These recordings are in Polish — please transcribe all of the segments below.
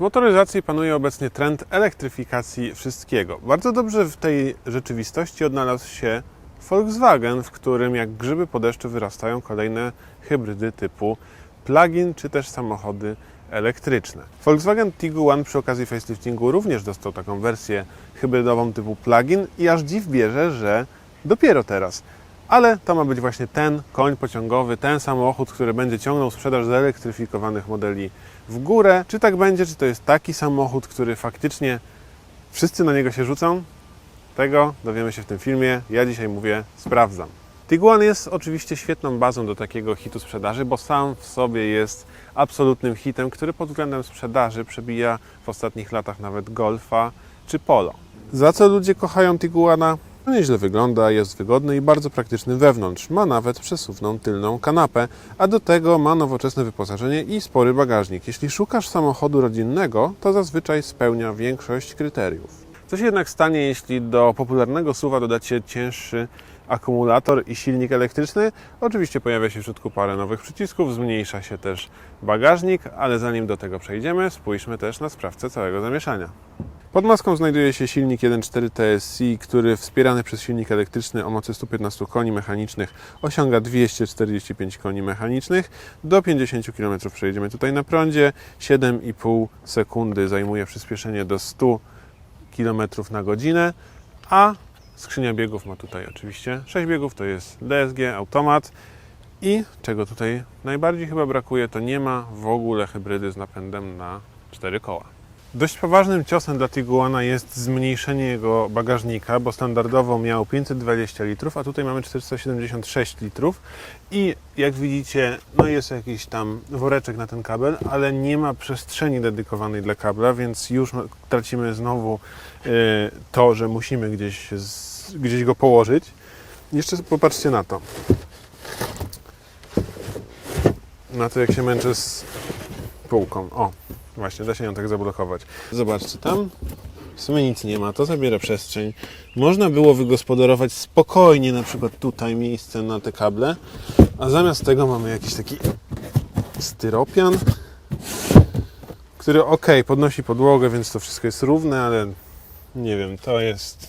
W motoryzacji panuje obecnie trend elektryfikacji wszystkiego. Bardzo dobrze w tej rzeczywistości odnalazł się Volkswagen, w którym jak grzyby po deszczu wyrastają kolejne hybrydy typu plug-in czy też samochody elektryczne. Volkswagen Tiguan przy okazji faceliftingu również dostał taką wersję hybrydową typu plug-in i aż dziw bierze, że dopiero teraz. Ale to ma być właśnie ten koń pociągowy, ten samochód, który będzie ciągnął sprzedaż zelektryfikowanych modeli w górę. Czy tak będzie, czy to jest taki samochód, który faktycznie wszyscy na niego się rzucą? Tego dowiemy się w tym filmie. Ja dzisiaj mówię, sprawdzam. Tiguan jest oczywiście świetną bazą do takiego hitu sprzedaży, bo sam w sobie jest absolutnym hitem, który pod względem sprzedaży przebija w ostatnich latach nawet Golfa czy Polo. Za co ludzie kochają Tiguana? No nieźle wygląda, jest wygodny i bardzo praktyczny wewnątrz. Ma nawet przesuwną tylną kanapę, a do tego ma nowoczesne wyposażenie i spory bagażnik. Jeśli szukasz samochodu rodzinnego, to zazwyczaj spełnia większość kryteriów. Co się jednak stanie, jeśli do popularnego SUV dodacie cięższy akumulator i silnik elektryczny? Oczywiście pojawia się w środku parę nowych przycisków, zmniejsza się też bagażnik, ale zanim do tego przejdziemy, spójrzmy też na sprawcę całego zamieszania. Pod maską znajduje się silnik 1.4 TSI, który wspierany przez silnik elektryczny o mocy 115 koni mechanicznych osiąga 245 koni mechanicznych. Do 50 km przejedziemy tutaj na prądzie. 7,5 sekundy zajmuje przyspieszenie do 100 km na godzinę, a skrzynia biegów ma tutaj oczywiście 6 biegów, to jest DSG, automat i czego tutaj najbardziej chyba brakuje, to nie ma w ogóle hybrydy z napędem na 4 koła. Dość poważnym ciosem dla Tiguana jest zmniejszenie jego bagażnika, bo standardowo miał 520 litrów, a tutaj mamy 476 litrów i jak widzicie, no jest jakiś tam woreczek na ten kabel, ale nie ma przestrzeni dedykowanej dla kabla, więc już tracimy znowu y, to, że musimy gdzieś, gdzieś go położyć. Jeszcze popatrzcie na to. Na to, jak się męczę z półką. O, Właśnie, da się ją tak zablokować. Zobaczcie, tam w sumie nic nie ma, to zabiera przestrzeń. Można było wygospodarować spokojnie, na przykład tutaj miejsce na te kable, a zamiast tego mamy jakiś taki styropian, który ok, podnosi podłogę, więc to wszystko jest równe, ale nie wiem, to jest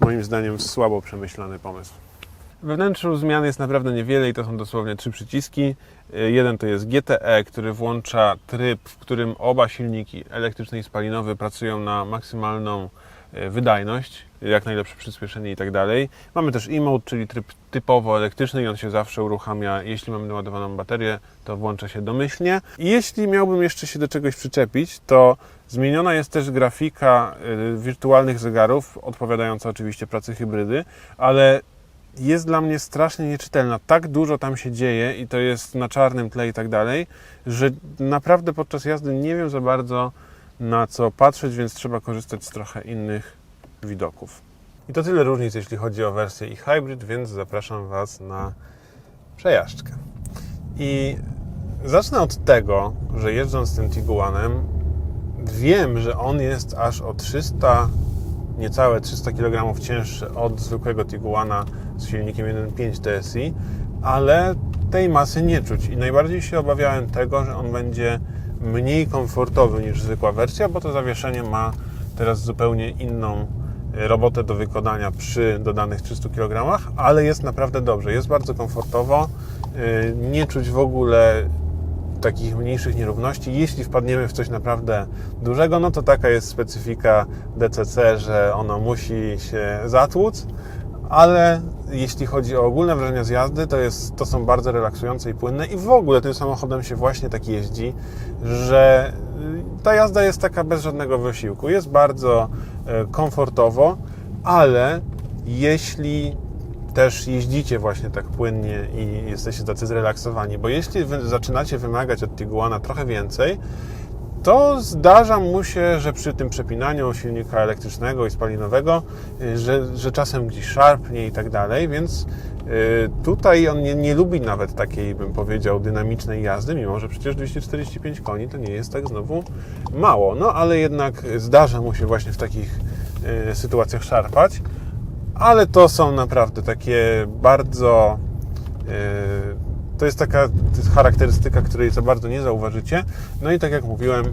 moim zdaniem słabo przemyślany pomysł. We wnętrzu zmian jest naprawdę niewiele i to są dosłownie trzy przyciski. Jeden to jest GTE, który włącza tryb, w którym oba silniki elektryczny i spalinowy pracują na maksymalną e, wydajność, jak najlepsze przyspieszenie i tak dalej. Mamy też e-mode, czyli tryb typowo elektryczny i on się zawsze uruchamia, jeśli mamy naładowaną baterię, to włącza się domyślnie. I jeśli miałbym jeszcze się do czegoś przyczepić, to zmieniona jest też grafika e, wirtualnych zegarów, odpowiadająca oczywiście pracy hybrydy, ale jest dla mnie strasznie nieczytelna. Tak dużo tam się dzieje i to jest na czarnym tle i tak dalej, że naprawdę podczas jazdy nie wiem za bardzo na co patrzeć, więc trzeba korzystać z trochę innych widoków. I to tyle różnic, jeśli chodzi o wersję i hybrid, więc zapraszam Was na przejażdżkę. I zacznę od tego, że jeżdżąc tym Tiguanem, wiem, że on jest aż o 300 niecałe 300 kg cięższy od zwykłego Tiguana z silnikiem 1.5 TSI, ale tej masy nie czuć. I najbardziej się obawiałem tego, że on będzie mniej komfortowy niż zwykła wersja, bo to zawieszenie ma teraz zupełnie inną robotę do wykonania przy dodanych 300 kg, ale jest naprawdę dobrze, jest bardzo komfortowo, nie czuć w ogóle takich mniejszych nierówności. Jeśli wpadniemy w coś naprawdę dużego, no to taka jest specyfika DCC, że ono musi się zatłuc, ale jeśli chodzi o ogólne wrażenia z jazdy, to, jest, to są bardzo relaksujące i płynne i w ogóle tym samochodem się właśnie tak jeździ, że ta jazda jest taka bez żadnego wysiłku. Jest bardzo e, komfortowo, ale jeśli też jeździcie właśnie tak płynnie i jesteście tacy zrelaksowani, bo jeśli zaczynacie wymagać od Tiguana trochę więcej, to zdarza mu się, że przy tym przepinaniu silnika elektrycznego i spalinowego, y, że, że czasem gdzieś szarpnie i tak dalej, więc y, tutaj on nie, nie, lubi nawet takiej, bym powiedział, dynamicznej jazdy, mimo że przecież 245 koni to nie jest tak znowu mało. No ale jednak zdarza mu się właśnie w takich y, sytuacjach szarpać ale to są naprawdę takie bardzo To jest taka charakterystyka, której za bardzo nie zauważycie. No i tak jak mówiłem,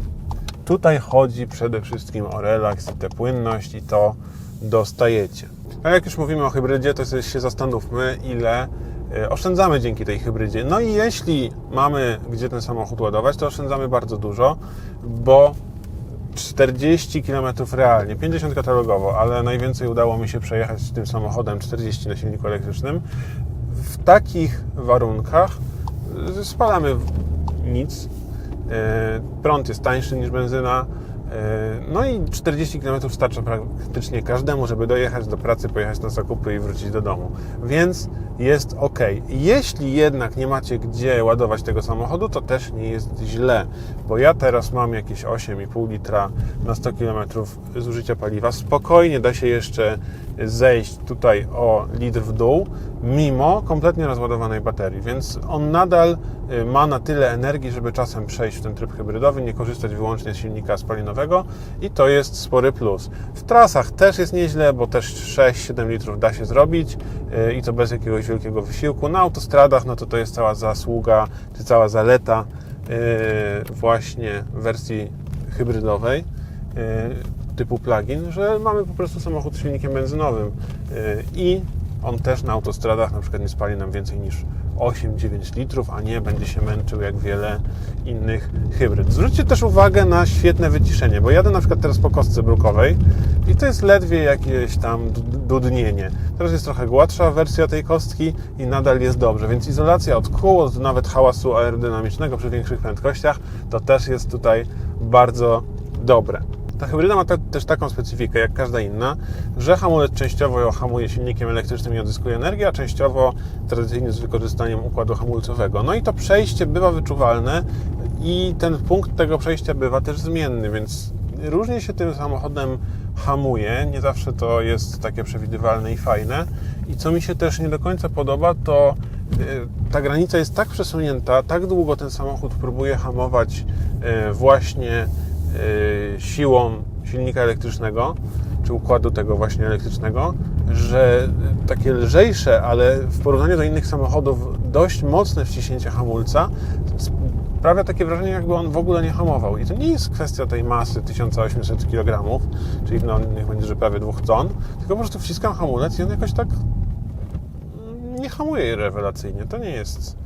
tutaj chodzi przede wszystkim o relaks i tę płynność i to dostajecie. A jak już mówimy o hybrydzie, to się zastanówmy, ile e, oszczędzamy dzięki tej hybrydzie. No i jeśli mamy gdzie ten samochód ładować, to oszczędzamy bardzo dużo, bo 40 km realnie, 50 katalogowo, ale najwięcej udało mi się przejechać tym samochodem 40 na silniku elektrycznym. Takich warunkach y, spalamy nic. E, Prąd jest tańszy niż benzyna. E, No i 40 km starcza praktycznie każdemu, żeby dojechać do pracy, pojechać na zakupy i wrócić do domu. Więc jest ok. Jeśli jednak nie macie gdzie ładować tego samochodu, to też nie jest źle, bo ja teraz mam jakieś 8,5 litra na 100 km zużycia paliwa. Spokojnie da się jeszcze zejść tutaj o litr w dół, mimo kompletnie rozładowanej baterii, więc on nadal ma na tyle energii, żeby czasem przejść w ten tryb hybrydowy, nie korzystać wyłącznie z silnika spalinowego i to jest spory plus. W trasach też jest nieźle, bo też 6-7 litrów da się zrobić y, i to bez jakiegoś wielkiego wysiłku. Na autostradach no to to jest cała zasługa, czy cała zaleta y, właśnie wersji hybrydowej typu plug-in, że mamy po prostu samochód z silnikiem benzynowym i on też na autostradach na przykład nie spali nam więcej niż 8-9 litrów, a nie będzie się męczył jak wiele innych hybryd. Zwróćcie też uwagę na świetne wyciszenie, bo jadę na przykład teraz po kostce brukowej i to jest ledwie jakieś tam dudnienie. Teraz jest trochę gładsza wersja tej kostki i nadal jest dobrze, więc izolacja od kół, od nawet hałasu aerodynamicznego przy większych prędkościach, to też jest tutaj bardzo dobre. Ta hybryda ma te, też taką specyfikę, jak każda inna, że hamulec częściowo hamuje silnikiem elektrycznym i odzyskuje energię, a częściowo tradycyjnie z wykorzystaniem układu hamulcowego. No i to przejście bywa wyczuwalne i ten punkt tego przejścia bywa też zmienny, więc różnie się tym samochodem hamuje, nie zawsze to jest takie przewidywalne i fajne. I co mi się też nie do końca podoba, to y, ta granica jest tak przesunięta, tak długo ten samochód próbuje hamować y, właśnie siłą silnika elektrycznego, czy układu tego właśnie elektrycznego, że takie lżejsze, ale w porównaniu do innych samochodów dość mocne wciśnięcie hamulca sprawia takie wrażenie, jakby on w ogóle nie hamował. I to nie jest kwestia tej masy 1800 kg, czyli no, niech będzie, że prawie 2 ton, tylko po prostu wciskam hamulec i on jakoś tak nie hamuje rewelacyjnie. To nie jest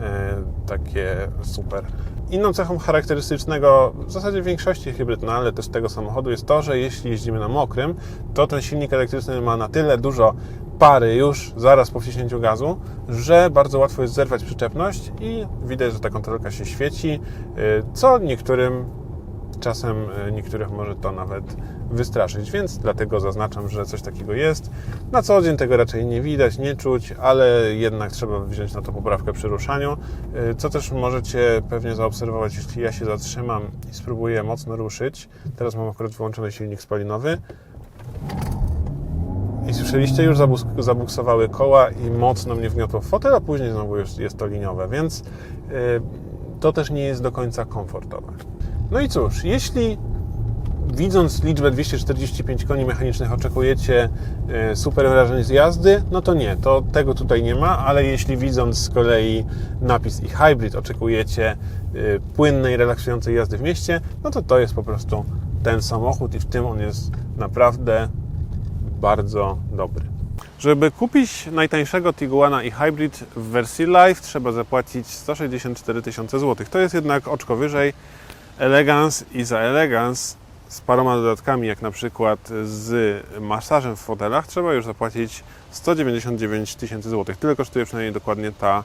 e, takie super. Inną cechą charakterystycznego w zasadzie większości hybryd, no ale też tego samochodu jest to, że jeśli jeździmy na mokrym, to ten silnik elektryczny ma na tyle dużo pary już zaraz po wciśnięciu gazu, że bardzo łatwo jest zerwać przyczepność i widać, że ta kontrolka się świeci, y, co niektórym czasem y, niektórych może to nawet wystraszyć, więc dlatego zaznaczam, że coś takiego jest. Na co dzień tego raczej nie widać, nie czuć, ale jednak trzeba wziąć na to poprawkę przy ruszaniu, y, co też możecie pewnie zaobserwować, jeśli ja się zatrzymam i spróbuję mocno ruszyć. Teraz mam akurat wyłączony silnik spalinowy. I słyszeliście, już zabuksowały koła i mocno mnie wgniotło w fotel, a później znowu już jest to liniowe, więc y, to też nie jest do końca komfortowe. No i cóż, jeśli widząc liczbę 245 koni mechanicznych oczekujecie e, super wrażeń z jazdy, no to nie, to tego tutaj nie ma, ale jeśli widząc z kolei napis i hybrid oczekujecie e, płynnej, relaksującej jazdy w mieście, no to to jest po prostu ten samochód i w tym on jest naprawdę bardzo dobry. Żeby kupić najtańszego Tiguana i Hybrid w wersji Live trzeba zapłacić 164 tysiące złotych. To jest jednak oczko wyżej. Elegance i za Elegance z paroma dodatkami, jak na przykład z masażem w fotelach, trzeba już zapłacić 199 tysięcy złotych. Tyle kosztuje przynajmniej dokładnie ta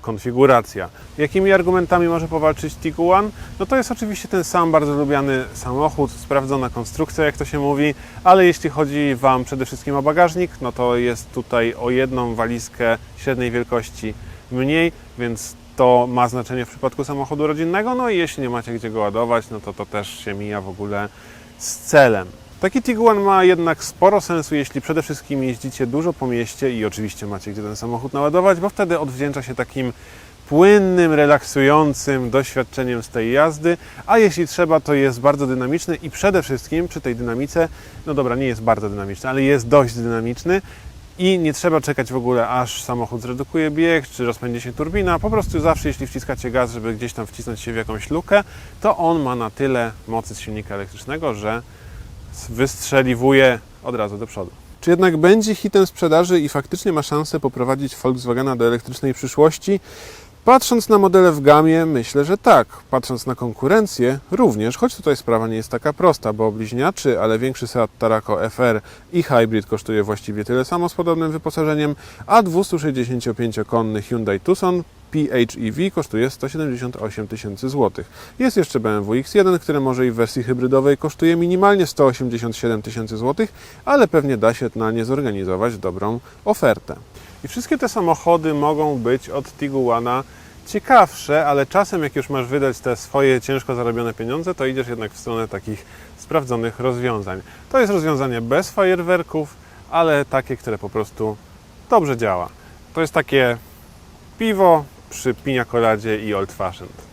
konfiguracja. Jakimi argumentami może powalczyć Tiguan? No to jest oczywiście ten sam bardzo lubiany samochód, sprawdzona konstrukcja, jak to się mówi, ale jeśli chodzi Wam przede wszystkim o bagażnik, no to jest tutaj o jedną walizkę średniej wielkości mniej, więc to ma znaczenie w przypadku samochodu rodzinnego, no i jeśli nie macie gdzie go ładować, no to to też się mija w ogóle z celem. Taki Tiguan ma jednak sporo sensu, jeśli przede wszystkim jeździcie dużo po mieście i oczywiście macie gdzie ten samochód naładować, bo wtedy odwdzięcza się takim płynnym, relaksującym doświadczeniem z tej jazdy, a jeśli trzeba, to jest bardzo dynamiczny i przede wszystkim przy tej dynamice, no dobra, nie jest bardzo dynamiczny, ale jest dość dynamiczny i nie trzeba czekać w ogóle, aż samochód zredukuje bieg, czy rozpędzi się turbina. Po prostu zawsze, jeśli wciskacie gaz, żeby gdzieś tam wcisnąć się w jakąś lukę, to on ma na tyle mocy z silnika elektrycznego, że wystrzeliwuje od razu do przodu. Czy jednak będzie hitem sprzedaży i faktycznie ma szansę poprowadzić Volkswagena do elektrycznej przyszłości? Patrząc na modele w gamie, myślę, że tak. Patrząc na konkurencję, również, choć tutaj sprawa nie jest taka prosta, bo bliźniaczy, ale większy Seat Tarako FR i Hybrid kosztuje właściwie tyle samo z podobnym wyposażeniem, a 265-konny Hyundai Tucson PHEV kosztuje 178 tysięcy złotych. Jest jeszcze BMW X1, które może i w wersji hybrydowej kosztuje minimalnie 187 tysięcy złotych, ale pewnie da się na nie zorganizować dobrą ofertę. I wszystkie te samochody mogą być od Tiguana ciekawsze, ale czasem jak już masz wydać te swoje ciężko zarobione pieniądze, to idziesz jednak w stronę takich sprawdzonych rozwiązań. To jest rozwiązanie bez fajerwerków, ale takie, które po prostu dobrze działa. To jest takie piwo przy pina coladzie i old fashioned.